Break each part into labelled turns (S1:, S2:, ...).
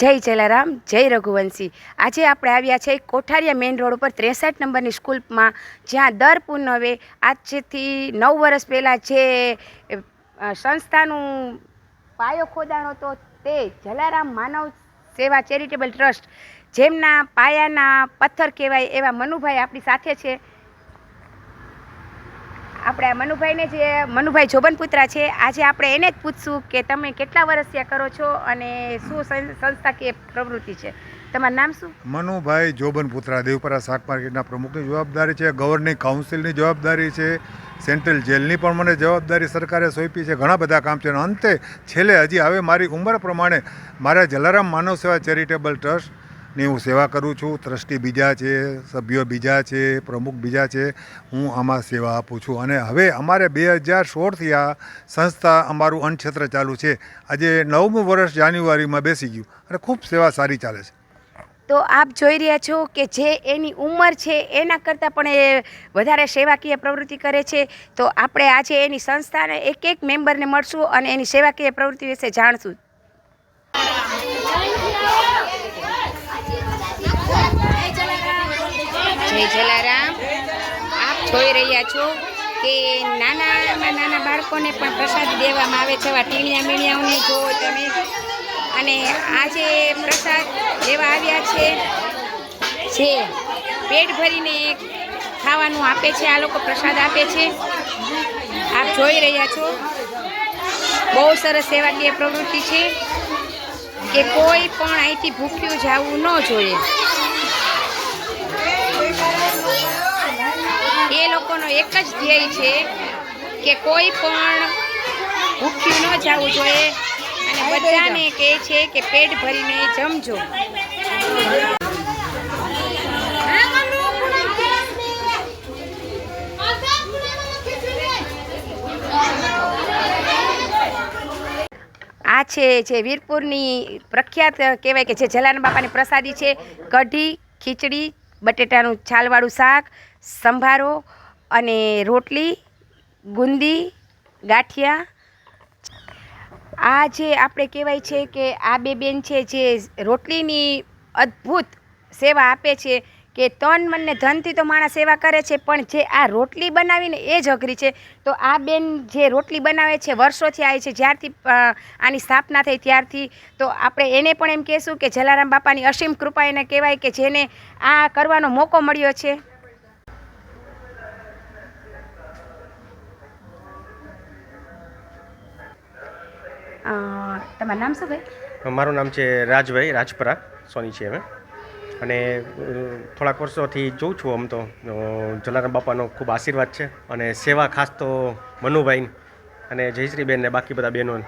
S1: જય જલારામ, જય રઘુવંશી. આજે આપણે આવ્યા છે કોઠારિયા મેઇન રોડ ઉપર ત્રેસઠ નંબરની સ્કૂલમાં, જ્યાં દર પૂનવે આજથી નવ વર્ષ પહેલાં જે સંસ્થાનું પાયો ખોદાણો હતો તે જલારામ માનવ સેવા ચેરિટેબલ ટ્રસ્ટ, જેમના પાયાના પથ્થર કહેવાય એવા મનુભાઈ આપણી સાથે છે. આપણે મનુભાઈને જે, મનુભાઈ જોબનપુત્રા છે, આજે આપણે એને જ પૂછશું કે તમે કેટલા વર્ષ ત્યાં કરો છો અને શું સંસ્થા સંસ્થાકીય પ્રવૃત્તિ છે? તમારું નામ શું?
S2: મનુભાઈ જોબન પુત્રા દેવપરા શાક માર્કેટના પ્રમુખની જવાબદારી છે, ગવર્નિંગ કાઉન્સિલની જવાબદારી છે, સેન્ટ્રલ જેલની પણ મને જવાબદારી સરકારે સોંપી છે, ઘણા બધા કામ છે અને અંતે છેલ્લે હજી હવે મારી ઉંમર પ્રમાણે મારા જલારામ માનવ સેવા ચેરિટેબલ ટ્રસ્ટની હું સેવા કરું છું. ટ્રસ્ટી બીજા છે, સભ્યો બીજા છે, પ્રમુખ બીજા છે, હું આમાં સેવા આપું છું. અને હવે અમારે બે હજાર સોળથી આ સંસ્થા અમારું અન્નક્ષેત્ર ચાલુ છે. આજે નવમું વર્ષ જાન્યુઆરીમાં બેસી ગયું અને ખૂબ સેવા સારી ચાલે છે.
S1: તો આપ જોઈ રહ્યા છો કે જે એની ઉંમર છે, એના કરતાં પણ એ વધારે સેવાકીય પ્રવૃત્તિ કરે છે. તો આપણે આજે એની સંસ્થાને એક એક મેમ્બરને મળશું અને એની સેવાકીય પ્રવૃત્તિ વિશે જાણશું. જય જલારામ, આપ જોઈ રહ્યા છો કે નાનામાં નાના બાળકોને પણ પ્રસાદ દેવામાં આવે છે ટીણિયા મીણિયાઓને જુઓ તમે. અને આજે પ્રસાદ લેવા આવ્યા છે, જે પેટ ભરીને ખાવાનું આપે છે, આ લોકો પ્રસાદ આપે છે. આપ જોઈ રહ્યા છો. બહુ સરસ સેવાકીય પ્રવૃત્તિ છે કે કોઈ પણ અહીંથી ભૂખ્યું જવું ન જોઈએ. એ એક જ ધ્યેય છે કે કોઈ પણ ભૂખ્યું ન જવું જોઈએ. અને બધાને કહે છે કે પેટ ભરીને જમજો. આ છે જે વીરપુરની પ્રખ્યાત કહેવાય કે જે જલારામ બાપાની પ્રસાદી છે. કઢી ખીચડી બટેટાનું છાલવાળું શાક સંભારો અને રોટલી, ગુંદી, ગાંઠિયા. આ જે આપણે કહેવાય છે કે આ બે બેન છે જે રોટલીની અદ્ભુત સેવા આપે છે કે તન મનને ધનથી તો માણસ સેવા કરે છે, પણ જે આ રોટલી બનાવીને એ જ અઘરી છે. તો આ બેન જે રોટલી બનાવે છે, વર્ષોથી આવી છે, જ્યારથી આની સ્થાપના થઈ ત્યારથી, તો આપણે એને પણ એમ કહેશું કે જલારામ બાપાની અસીમ કૃપા એને કહેવાય કે જેને આ કરવાનો મોકો મળ્યો છે. તમારું નામ શું ભાઈ?
S3: મારું નામ છે રાજભાઈ રાજપરા સોની છે અમે અને થોડાક વર્ષોથી જોઉં છું આમ તો. જલારામ બાપાનો ખૂબ આશીર્વાદ છે અને સેવા ખાસ તો મનુભાઈ અને જયશ્રીબેન ને બાકી બધા બહેનો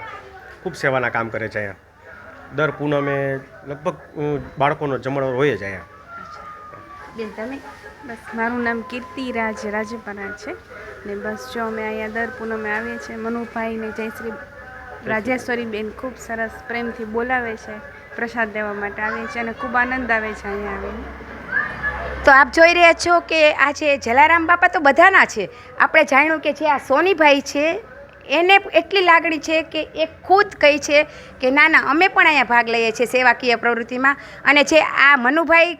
S3: ખૂબ સેવાના કામ કરે છે અહીંયા. દર પૂનમે લગભગ બાળકોનો જમણવાર હોય જ અહીંયા.
S1: બેન તમે?
S4: બસ મારું નામ કીર્તિ રાજ રાજપરા છે. ને બસ જો અમે અહીંયા દર પૂનમે આવીએ છીએ મનુભાઈ ને જયશ્રી રાજેશ્વરી બેન ખૂબ સરસ પ્રેમથી બોલાવે છે, પ્રસાદ દેવા માટે આવે છે અને ખૂબ આનંદ આવે છે અહીંયા આવીને.
S1: તો આપ જોઈ રહ્યા છો કે આ જે જલારામ બાપા તો બધાના છે. આપણે જાણ્યું કે જે આ સોનીભાઈ છે, એને એટલી લાગણી છે કે એ ખુદ કહી છે કે ના ના અમે પણ અહીંયા ભાગ લઈએ છીએ સેવાકીય પ્રવૃત્તિમાં. અને જે આ મનુભાઈ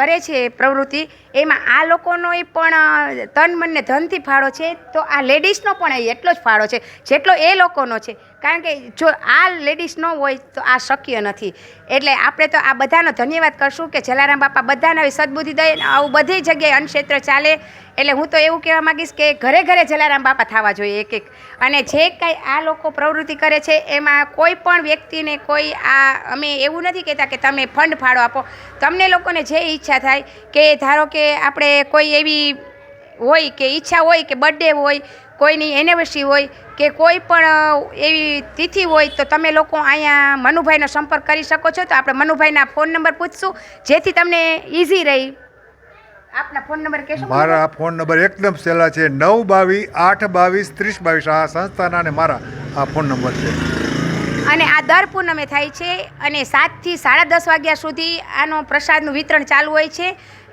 S1: કરે છે પ્રવૃત્તિ, એમાં આ લોકોનોય પણ તન મનને ધનથી ફાળો છે. તો આ લેડીઝનો પણ એટલો જ ફાળો છે, જેટલો એ લોકોનો છે. કારણ કે જો આ લેડીઝ ન હોય તો આ શક્ય નથી. એટલે આપણે તો આ બધાનો ધન્યવાદ કરશું કે જલારામ બાપા બધાને આવી સદબુદ્ધિ દે આવું બધી જગ્યાએ અન્નક્ષેત્ર ચાલે. એટલે હું તો એવું કહેવા માગીશ કે ઘરે ઘરે જલારામ બાપા થવા જોઈએ એક એક. અને જે કાંઈ આ લોકો પ્રવૃત્તિ કરે છે, એમાં કોઈ પણ વ્યક્તિને કોઈ આ, અમે એવું નથી કહેતા કે તમે ફંડ ફાળો આપો. તમને લોકોને જે ઈચ્છા થાય કે ધારો કે આપણે કોઈ એવી હોય કે ઈચ્છા હોય કે બર્થડે હોય કોઈની એનિવર્સરી હોય કે કોઈ પણ એવી તિથિ હોય તો તમે લોકો અહીંયા મનુભાઈનો સંપર્ક કરી શકો છો. તો આપણે મનુભાઈના ફોન નંબર પૂછશું જેથી તમને ઇઝી રહી. આપના ફોન નંબર કહેશો
S2: મારા ફોન નંબર એકદમ સહેલા છે નવ બાવીસ આઠ બાવીસ ત્રીસ બાવીસ આ સંસ્થાના અને મારા આ ફોન નંબર છે.
S1: અને આ દર પૂનમે થાય છે અને સાતથી સાડા દસ વાગ્યા સુધી આનો પ્રસાદનું વિતરણ ચાલુ હોય છે.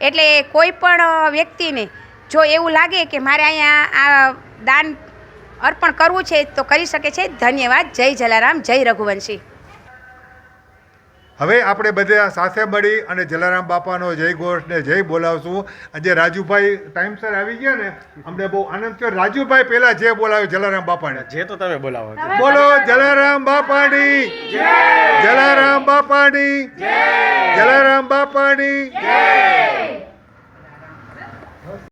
S1: એટલે કોઈ પણ વ્યક્તિને જો એવું લાગે કે મારે અહીંયા આ દાન અર્પણ કરવું છે તો કરી શકે છે. ધન્યવાદ. જય જલારામ. જય રઘુવંશી.
S2: હવે આપણે બધા સાથે મળી અને જલારામ બાપાનો જય ઘોષને જય બોલાવશું. આજે રાજુભાઈ ટાઈમસર આવી ગયા ને અમને બહુ આનંદ થયો. રાજુભાઈ પહેલા જે બોલાવ્યો જલારામ બાપાને.
S3: જે તો તમે બોલાવો.
S2: બોલો જલારામ બાપાની. જલારામ બાપાની. જલારામ બાપાની.